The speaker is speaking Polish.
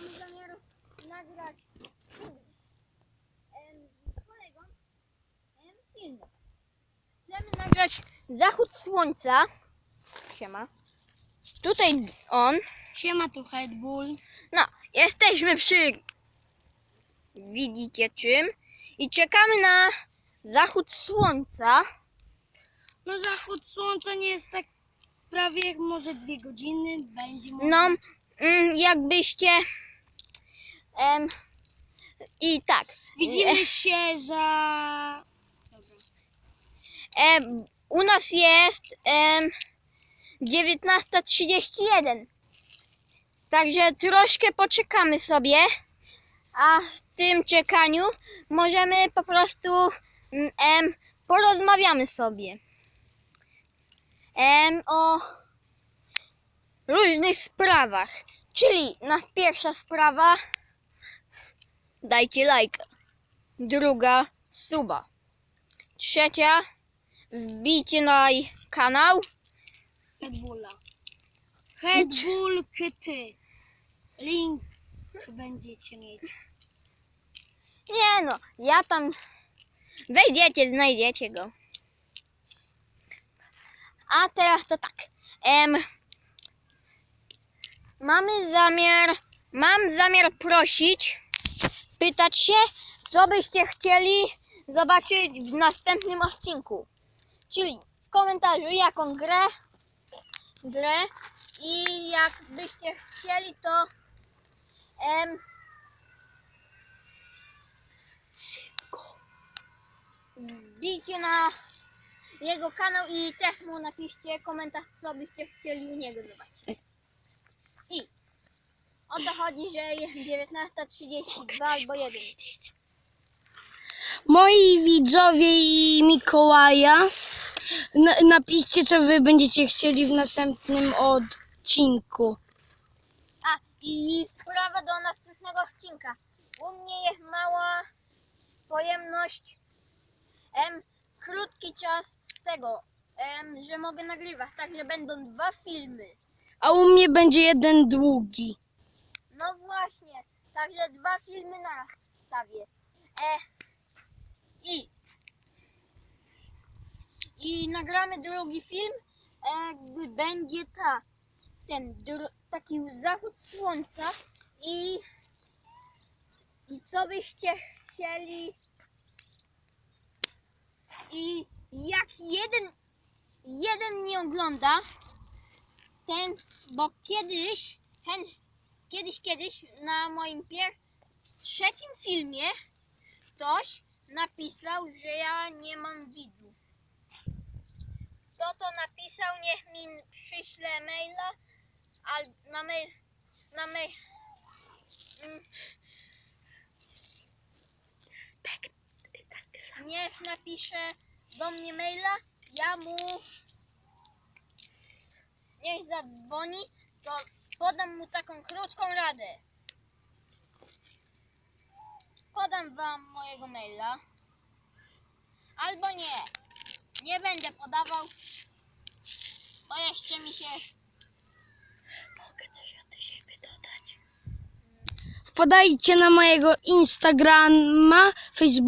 mamy zamiar nagrać film z kolegą film. Chcemy nagrać zachód słońca. Siema. Tutaj on. Siema tu Red Bull. No, jesteśmy przy widzicie czym i czekamy na zachód słońca. No zachód słońca nie jest tak prawie jak może dwie godziny. Będzie może... No, mm, jakbyście em, i tak. Widzimy się za... Dobra. Em, u nas jest em, 19.31. Także troszkę poczekamy sobie, a w tym czekaniu możemy po prostu mm, em, porozmawiamy sobie em, o różnych sprawach. Czyli na pierwsza sprawa dajcie lajka. Druga suba. Trzecia wbijcie na kanał. Red Bulla. Red Bull Kyty. Link będziecie mieć. Nie no, ja tam wejdziecie, znajdziecie go. A teraz to tak. Em, mamy zamiar, mam zamiar prosić, pytać się, co byście chcieli zobaczyć w następnym odcinku. Czyli w komentarzu jaką grę, grę i jak byście chcieli to em, wbijcie na jego kanał i też mu napiszcie komentarz, co byście chcieli u niego zobaczyć. I o to chodzi, że jest 19.32 albo 1. Moi widzowie i Mikołaja, na, napiszcie co wy będziecie chcieli w następnym odcinku. A i sprawa do następnego odcinka. U mnie jest mała pojemność, em, krótki czas tego, em, że mogę nagrywać, także będą dwa filmy. A u mnie będzie jeden długi. No właśnie, także dwa filmy naraz wstawię. E, I i nagramy drugi film, e, gdy będzie ta ten taki zachód słońca i i co byście chcieli i jak jeden jeden nie ogląda ten, bo kiedyś ten, kiedyś, kiedyś na moim trzecim filmie ktoś napisał, że ja nie mam widzów. Kto to napisał, niech mi przyśle maila al, na mail, na mail. Mm, Tak, tak niech napisze do mnie maila, ja mu niech zadzwoni, to podam mu taką krótką radę. Podam wam mojego maila. Albo nie. Nie będę podawał. Bo jeszcze mi się. Mogę coś od siebie dodać. Wpadajcie na mojego Instagrama, Facebooka.